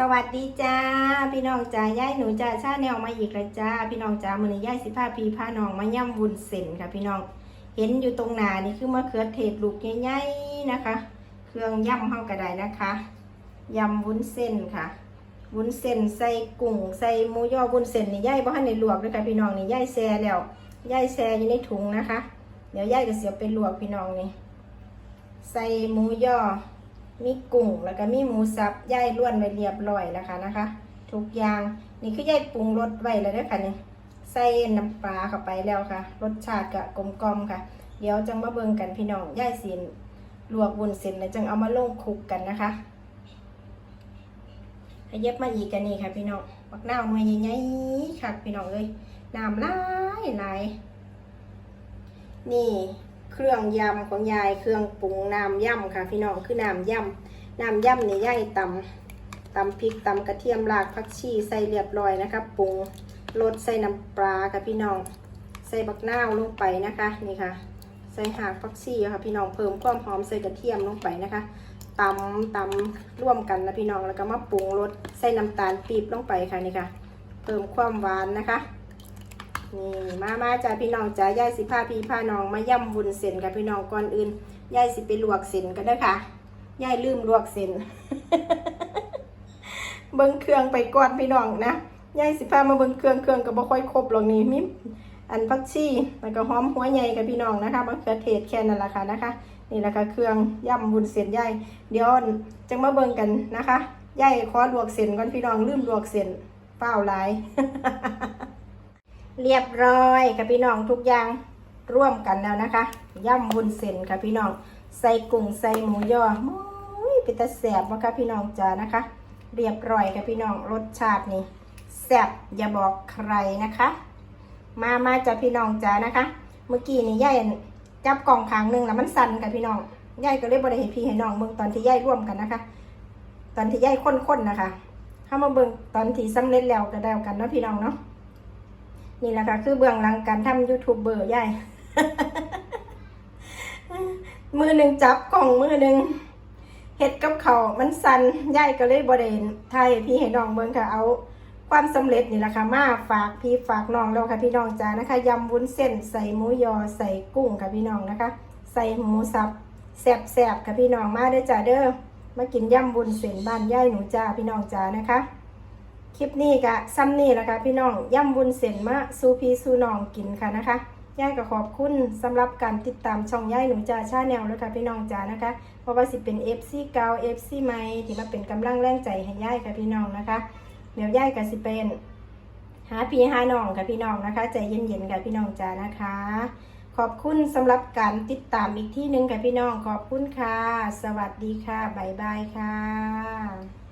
สวัสดีจ้า พี่น้องจ้าย่ายหนูจ้าชาแนวมาอีกแล้วจ้า พี่น้องจ้ามือนี้ย่ายสิพาพี่พาน้องมาย่ำวุ้นเส้นค่ะพี่น้อง เห็นอยู่ตรงหน้านี่คือมะเขือเทศลูกใหญ่ๆนะคะ เครื่องย่ำเข้ากระไดนะคะยำวุ้นเส้นค่ะ วุ้นเส้นใส่กุ้งใส่หมูย่อวุ้นเส้นนี่ย่ายบ่ทันในลวกด้วยค่ะพี่น้องนี่ย่ายแซ่แล้วย่ายแซ่อยู่ในถุงนะคะ เดี๋ยวย่ายก็เสียบไปลวกพี่น้องนี่ ใส่หมูย่อ มีกุ้งแล้วก็มีหมูสับย่ายล้วนไว้เรียบร้อยแล้วค่ะนะคะ ทุกอย่างนี่คือย่ายปรุงรสไว้แล้วด้วยค่ะนี่ใส่น้ำปลาเข้าไปแล้วค่ะ รสชาติก็กลมกลมค่ะ เดี๋ยวจังมาเบิ่งกันพี่น้องย่ายสินลวกวุ้นเส้นแล้วจังเอามาลงคลุกกันนะคะขยับมาอีกกันนี่ค่ะพี่น้องบักนาวหน่วยใหญ่ๆค่ะพี่น้องเอ้ยน้ำลายหลายนี่ เครื่องยำของยายเครื่องปรุงน้ำยำค่ะ พี่น้องคือน้ำยำน้ำยำนี่ยายตำตำพริกตำกระเทียมรากผักชีใส่เรียบร้อยนะคะปรุงรสใส่น้ำปลาค่ะพี่น้อง ใส่บักนาวลงไปนะคะนี่ค่ะ ใส่หากผักชีค่ะพี่น้องเพิ่มความหอมใส่กระเทียมลงไปนะคะตำตำร่วมกันนะพี่น้องแล้วก็มาปรุงรสใส่น้ำตาลปี๊บลงไปค่ะนี่ค่ะ เพิ่มความหวานนะคะ นี่มามาจ้าพี่น้องจ้ายายสิพาพี่พาน้องมาย่ำวุ้นเส้นกับพี่น้องก่อนอื่นยายสิไปลวกเส้นกันเด้อค่ะยายลืมลวกเส้นเบิ้งเครื่องไปก่อนพี่น้องนะยายสิพามาเบิ้งเครื่องเครื่องก็บ่ค่อยครบหรอกนี่มิอันผักชีแล้วก็หอมหัวใหญ่กับพี่น้องนะคะมะเขือเทศแค่นั้นแหละค่ะนะคะนี่แหละค่ะเครื่องย่ำวุ้นเส้นยายเดี๋ยวจังมาเบิ่งกันนะคะยายขอลวกเส้นก่อนพี่น้องลืมลวกเส้นเปล่าหลาย เรียบร้อยค่ะพี่น้องทุกอย่างร่วมกันแล้วนะคะย่ำวุ้นเส้นค่ะพี่น้องใส่กุ้งใส่หมูย่อมุ้ยเป็นตาแสบนะคะพี่น้องจ้านะคะ เรียบร้อยค่ะพี่น้องรสชาตินี่แซ่บอย่าบอกใครนะคะ มามาจ้าพี่น้องจ้านะคะ เมื่อกี้นี่ย่ายจับกล่องขางหนึ่งแล้วมันสั่นค่ะพี่น้องย่ายก็เลยบริเหตุพี่ให้น้องเบิ่งตอนที่ย่ายร่วมกันนะคะ ตอนที่ย่ายข้นๆนะคะเข้ามาเบิ่งตอนที่สำเร็จแล้วก็ได้กันเนาะพี่น้องเนาะ นี่แหละค่ะ คือเบื้องหลังการทำยูทูบเบอร์ใหญ่ มือหนึ่งจับกล่องมือหนึ่งเห็ดกับเขามันสันย่ายก็เลยบริเวณไทยพี่ให้น้องเบิ่งค่ะเอาความสำเร็จนี่แหละค่ะมาฝากพี่ฝากน้องแล้วค่ะพี่น้องจ้านะคะยำวุ้นเส้นใส่หมูยอใส่กุ้งค่ะพี่น้องนะคะ ใส่หมูสับแซ่บๆค่ะพี่น้องมาเด้อจ้าเด้อมากินยำวุ้นเส้นบ้านย่ายหนูจ้าพี่น้องจ้านะคะ คลิปนี้ก็ซ้ำนี่แหละค่ะพี่น้องย่ำบุญเส้นมาสู่พี่สู่น้องกินค่ะนะคะย่ายก็ขอบคุณสำหรับการติดตามช่องย่ายหนูจ่าชาแนลแล้วค่ะพี่น้องจ๋านะคะ เพราะว่าสิเป็น FC เก่า FC ใหม่ที่มาเป็นกำลังแรงใจให้ย่ายค่ะพี่น้องนะคะเดี๋ยวย่ายก็สิเป็นหาพี่หาน้องค่ะพี่น้องนะคะ ใจเย็นๆค่ะพี่น้องจ๋านะคะ ขอบคุณสำหรับการติดตามอีกที่หนึ่งค่ะพี่น้องขอบคุณค่ะ สวัสดีค่ะบ๊ายบายค่ะ